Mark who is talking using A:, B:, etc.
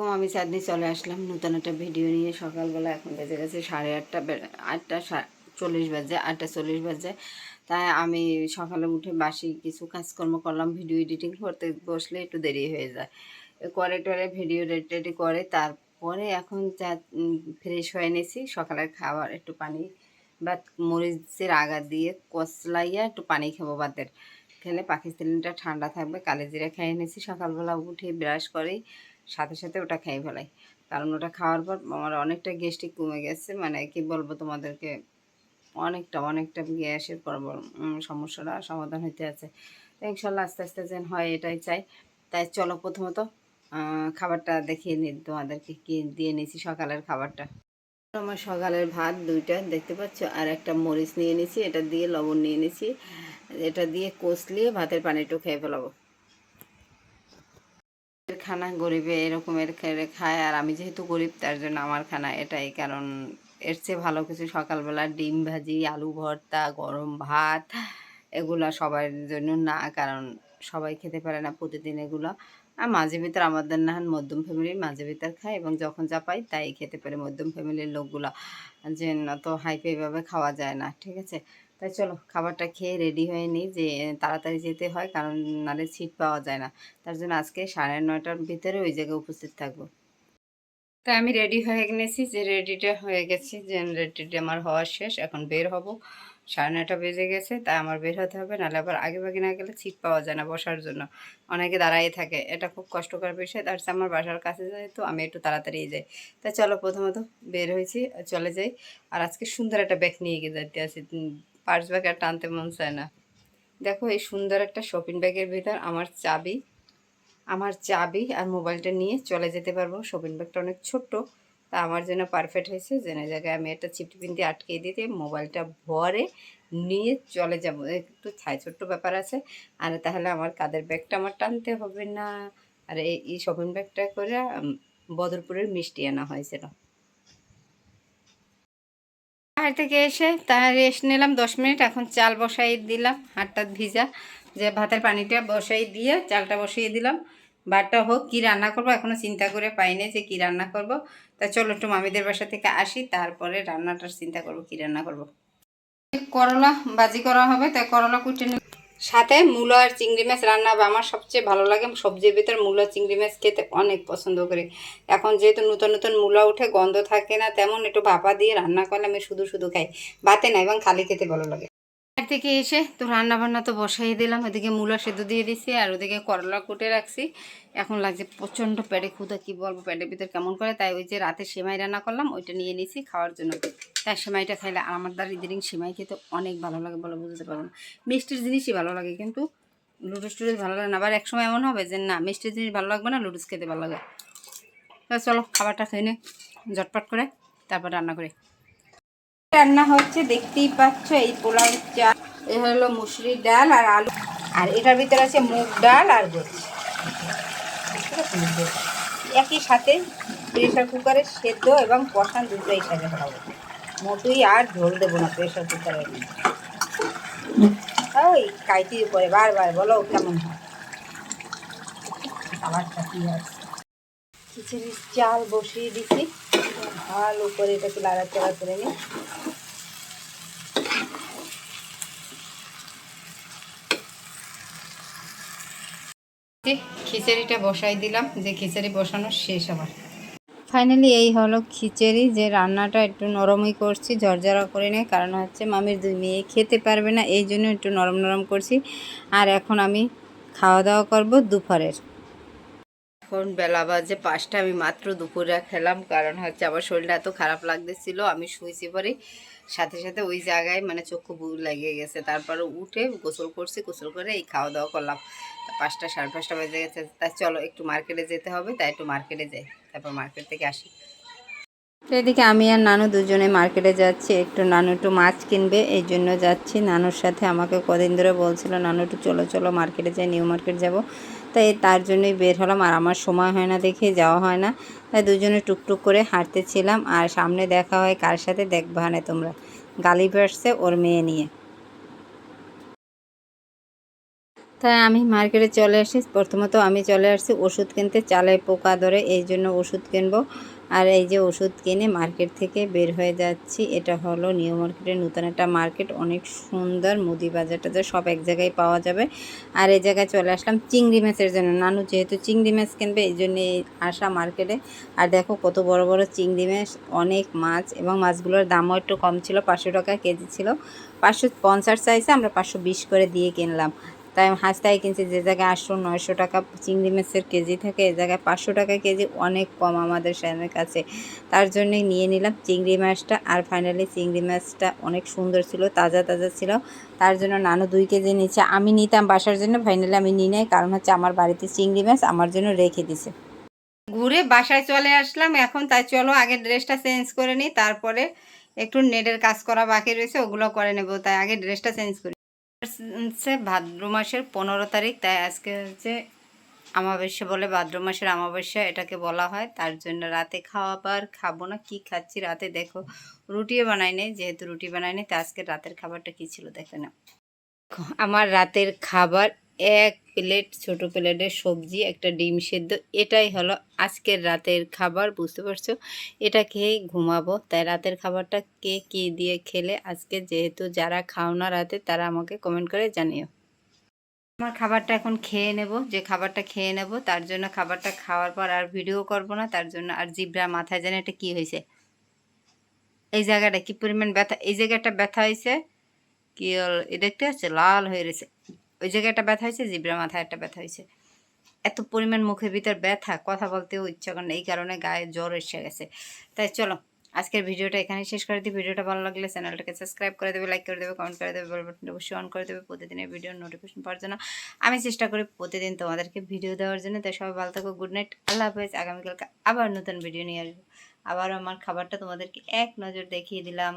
A: এরকম আমি চাঁদনি চলে আসলাম নতুন একটা ভিডিও নিয়ে। সকালবেলা এখন বেজে গেছে সাড়ে আটটা আটটা চল্লিশ বাজে, আটটা চল্লিশ বাজে। তাই আমি সকালে উঠে বাসি, কিছু কাজকর্ম করলাম, ভিডিও এডিটিং করতে বসলে একটু দেরি হয়ে যায়। করে টরে ভিডিও রেডি করে, তারপরে এখন যা ফ্রেশ হয়ে নিয়েছি। সকালের খাবার একটু পানি বা মরিচের আগা দিয়ে কচলাইয়া একটু পানি খাব ভাতের খেলে পাকিস্তানিটা ঠান্ডা থাকবে, কালে জিরা খেয়ে নিয়েছি, সকালবেলা উঠে ব্রাশ করেই সাথে সাথে ওটা খেয়ে ফেলাই। কারণ ওটা খাওয়ার পর আমার অনেকটা গ্যাস্ট্রিক কমে গেছে মানে কি বলব তোমাদেরকে, অনেকটা অনেকটা গ্যাসের পর সমস্যাটা সমাধান হইতে আছে। তো ইনশাল্লাহ আস্তে আস্তে যেন হয় এটাই চাই। তাই চলো প্রথমত খাবারটা দেখিয়ে নিই তোমাদেরকে কি দিয়ে নিয়েছি সকালের খাবারটা। আমার সকালের ভাত দুইটা, দেখতে পাচ্ছ? আর একটা মরিচ নিয়ে নিয়েছি এটা দিয়ে লবণ নিয়ে নিয়েছি এটা দিয়ে কষলিয়ে ভাতের পানিটু খেয়ে ফেলাবো। খানা গরিবে এরকমের খেয়ে খায়, আর আমি যেহেতু গরিব, তার জন্য আমার খানা এটাই। কারণ এর চেয়ে ভালো কিছু সকালবেলা ডিম ভাজি, আলু ভর্তা, গরম ভাত, এগুলা সবার জন্য না। কারণ সবাই খেতে পারে না প্রতিদিন এগুলো। আর মাঝে ভিতর আমাদের না হয় মধ্যম ফ্যামিলির মাঝে ভিতর খায় এবং যখন যা পাই তাই খেতে পারে। মধ্যম ফ্যামিলির লোকগুলা যে অত হাইফাইভাবে খাওয়া যায় না, ঠিক আছে? তাই চলো, খাবারটা খেয়ে রেডি হয়ে নিই যে তাড়াতাড়ি যেতে হয়, কারণ নালে সিট পাওয়া যায় না। তার জন্য আজকে সাড়ে নয়টার ভিতরে ওই জায়গায় উপস্থিত থাকব। তাই আমি রেডি হয়ে গেছি যে রেডিটা হয়ে গেছি, যে রেডিটা আমার হওয়া শেষ, এখন বের হব। সাড়ে নয়টা বেজে গেছে, তাই আমার বের হতে হবে, নাহলে আবার আগে ভাগে না গেলে সিট পাওয়া যায় না বসার জন্য। অনেকে দাঁড়াই থাকে, এটা খুব কষ্টকর বিষয়। তার আমার বাসার কাছে যাই তো, আমি একটু তাড়াতাড়ি যাই। তাই চলো প্রথমত বের হয়েছি, চলে যাই। আর আজকে সুন্দর একটা ব্যাগ নিয়ে গিয়ে যেতে আছি পার্স ব্যাগ আর টানতে মন চায় না। দেখো এই সুন্দর একটা শপিং ব্যাগের ভিতর আমার চাবি আমার চাবি আর মোবাইলটা নিয়ে চলে যেতে পারব। শপিং ব্যাগটা অনেক ছোট্ট তা আমার জন্য পারফেক্ট হয়েছে। জেনে জায়গায় আমি একটা চিপটিপিন দিয়ে আটকে দিতে মোবাইলটা ভরে নিয়ে চলে যাব। একটু ছাই ছোট্ট ব্যাপার আছে। আর তাহলে আমার কাদের ব্যাগটা আমার টানতে হবে না? আর এই শপিং ব্যাগটা করে বদরপুরের মিষ্টি আনা হয়েছিল। বাইরে থেকে এসে তার রেস্ট নিলাম দশ মিনিট। এখন চাল বসাই দিলাম, হাতটা ভিজা। যে ভাতের পানিটা বসাই দিয়ে চালটা বসিয়ে দিলাম। ভাতটা হোক, কী রান্না করব এখনও চিন্তা করে পাইনি যে কী রান্না করব। তা চলো একটু মামিদের বাসা থেকে আসি, তারপরে রান্নাটার চিন্তা করব, কী রান্না করব। করলা বাজি করা হবে তাই করলা কুটে সাথে মূলো আর চিংড়ি মাছ রান্না হবে। আমার সবচেয়ে ভালো লাগে সবজির ভিতর মূলো, চিংড়ি মাছ খেতে অনেক পছন্দ করি। এখন যেহেতু নতুন নতুন মূলা উঠে গন্ধ থাকে না, তেমন একটু ভাপা দিয়ে রান্না করলে আমি শুধু শুধু খাই। ভাতে না, এবং খালি খেতে ভালো লাগে। থেকে এসে তো রান্না বান্না তো বসাই দিলাম, এদিকে মূলা সেদ্ধ দিয়ে দিছি আর ওদিকে করলা কুটে রাখছি। এখন লাগছে প্রচণ্ড পেটে ক্ষুদা কি বলব, পেটের ভিতর কেমন করে? তাই ওই যে রাতে সেমাই রান্না করলাম, ওইটা নিয়ে নিছি খাওয়ার জন্য। তাই সেমাইটা খাইলে আমার দ্বারা ইদানিং সেমাই খেতে অনেক ভালো লাগে বলে বুঝতে পারব না। মিষ্টির জিনিসই ভালো লাগে কিন্তু লুডুস টুডুস ভালো লাগে না। আবার একসময় এমন হবে যে না, মিষ্টির জিনিস ভালো লাগবে না লুডুস খেতে ভালো লাগে। তা চলো খাবারটা খেয়ে নে, ঝটপট করে, তারপর রান্না করে। রান্না হচ্ছে, দেখতেই পাচ্ছ, এই পোলাও চাল এ হলো মুসুরির ডাল আর আলু। আর এটার ভিতরে আছে মুগ ডাল আর গোছ একই সাথে প্রেশার কুকারে সেদ্ধ এবং কষান দুটোই সাথে খাব। মোটুই আর ঝোল দেবো না প্রেশার কুকারে ওই কাইতির উপরে বারবার বলো কেমন হয়। খাবারটা কি আছে খিচুড়ির চাল বসিয়ে দিছি। ভালো করে এটাকে লাড়াচাড়া করে নিই। খিচুড়িটা বসাই দিলাম, যে খিচুড়ি বসানো শেষ আমার। ফাইনালি এই হলো খিচুড়ি, যে রান্নাটা একটু নরমই করছি, ঝরঝরা করে নেই, কারণ হচ্ছে মামির দুই মেয়ে খেতে পারবে না, এই জন্য একটু নরম নরম করছি। আর এখন আমি খাওয়া দাওয়া করব দুপুরের। এখন বেলা বাজে পাঁচটা, আমি মাত্র দুপুরে খেলাম, কারণ হচ্ছে আমার শরীরটা এত খারাপ লাগতেছিল, আমি শুয়েছি পরে। সাথে সাথে ওই জায়গায় মানে চক্ষু বু লেগে গেছে। তারপরে উঠে গোসল করছি, গোসল করে এই খাওয়া দাওয়া করলাম পাঁচটা, সাড়ে পাঁচটা বেজে গেছে। তাই চলো, একটু মার্কেটে যেতে হবে, তাই একটু মার্কেটে যাই। তারপর মার্কেট থেকে আসি। তো এদিকে আমি আর নানু দুজনে মার্কেটে যাচ্ছি। একটু নানু একটু মাছ কিনবে, এই জন্য যাচ্ছি। নানুর সাথে আমাকে কদিন ধরে বলছিল, নানু একটু চলো চলো মার্কেটে যাই, নিউ মার্কেট যাব। তাই তার জন্যই বের হলাম আর আমার সময় হয় না দেখে, যাওয়া হয় না। তাই দুজনে টুকটুক করে হাঁটতেছিলাম আর সামনে দেখা হয় কার সাথে দেখবা না তোমরা গালি ভাসছে ওর মেয়ে নিয়ে। তাই আমি মার্কেটে চলে আসি। প্রথমত আমি চলে আসছি ওষুধ কিনতে, চালে পোকা ধরে এই জন্য ওষুধ কিনবো। আর এই যে ওষুধ কিনে মার্কেট থেকে বের হয়ে যাচ্ছি, এটা হলো নিউ মার্কেটের নতুন একটা মার্কেট। অনেক সুন্দর, মুদি বাজার টাজার সব এক জায়গায় পাওয়া যাবে। আর এই জায়গায় চলে আসলাম চিংড়ি মাছের জন্য। নানু যেহেতু চিংড়ি মাছ কিনবে, এই জন্যে আসা মার্কেটে। আর দেখো কত বড় বড় চিংড়ি মাছ, অনেক মাছ এবং মাছগুলোর দামও একটু কম ছিল, পাঁচশো টাকা কেজি ছিল। পাঁচশো পঞ্চাশ চাইছে আমরা পাঁচশো বিশ করে দিয়ে কিনলাম। তাই হাঁসটাই কিনছি, যে জায়গায় আটশো, নয়শো টাকা চিংড়ি মাছের কেজি থাকে এ জায়গায় পাঁচশো টাকা কেজি অনেক কম আমাদের সেনের কাছে। তার জন্য নিয়ে নিলাম চিংড়ি মাছটা আর ফাইনালি চিংড়ি মাছটা অনেক সুন্দর ছিল, তাজা তাজা ছিল। তার জন্য নানু দুই কেজি নিচ্ছে। আমি নিতাম বাসার জন্য ফাইনালি আমি নিই নাই, কারণ হচ্ছে আমার বাড়িতে চিংড়ি মাছ আমার জন্য রেখে দিছে। ঘুরে বাসায় চলে আসলাম, এখন তাই চলো আগে ড্রেসটা চেঞ্জ করে নিই, তারপরে একটু নেটের কাজ করা বাকি রয়েছে, ওগুলো করে নেব। তাই আগে ড্রেসটা চেঞ্জ করি। হচ্ছে ভাদ্র মাসের পনেরো তারিখ, তাই আজকে হচ্ছে আমাবস্যা বলে ভাদ্র মাসের আমাবস্যা এটাকে বলা হয়। তার জন্য রাতে খাওয়া খাবার খাব না, কি খাচ্ছি রাতে দেখো। রুটিও বানাই নেই, যেহেতু রুটি বানাই নেই, তাই আজকে রাতের খাবারটা কী ছিল দেখে না আমার রাতের খাবার এক প্লেট, ছোট প্লেটের সবজি, একটা ডিম সেদ্ধ, এটাই হলো আজকের রাতের খাবার, বুঝতে পারছ? এটা খেয়েই ঘুমাবো। তাই রাতের খাবারটা কে কী দিয়ে খেলে? আজকে যেহেতু যারা খাও না রাতে, তারা আমাকে কমেন্ট করে জানিও। আমার খাবারটা এখন খেয়ে নেব। যে খাবারটা খেয়ে নেব, তার জন্য খাবারটা খাওয়ার পর আর ভিডিও করব না। তার জন্য আর জিব্রা মাথায় জানে এটা কী হয়েছে। এই জায়গাটা কি পরিমাণ ব্যথা? এই জায়গাটা ব্যথা হয়েছে? কি হল- এ দেখতে পাচ্ছে? লাল হয়ে রয়েছে। ওই জায়গায় একটা ব্যথা হয়েছে জিব্রা মাথায় একটা ব্যথা হয়েছে। এত পরিমাণ মুখের ভিতর ব্যথা, কথা বলতেও ইচ্ছা করে না, এই কারণে গায়ে জ্বর এসে গেছে। তাই চলো, আজকের ভিডিওটা এখানে শেষ করে দিই। ভিডিওটা ভালো লাগলে চ্যানেলটাকে সাবস্ক্রাইব করে দেবে লাইক করে দেবে কমেন্ট করে দেবে বেল বাটনটা অবশ্যই অন করে দেবে। প্রতিদিনের ভিডিওর নোটিফিকেশন পাওয়ার জন্য আমি চেষ্টা করি প্রতিদিন তোমাদেরকে ভিডিও দেওয়ার জন্য। তাই সবাই ভালো থাকো গুড নাইট আল্লাহ হাফেজ। আগামীকালকে আবার নতুন ভিডিও নিয়ে আসব। আবার আমার খাবারটা তোমাদেরকে এক নজর দেখিয়ে দিলাম।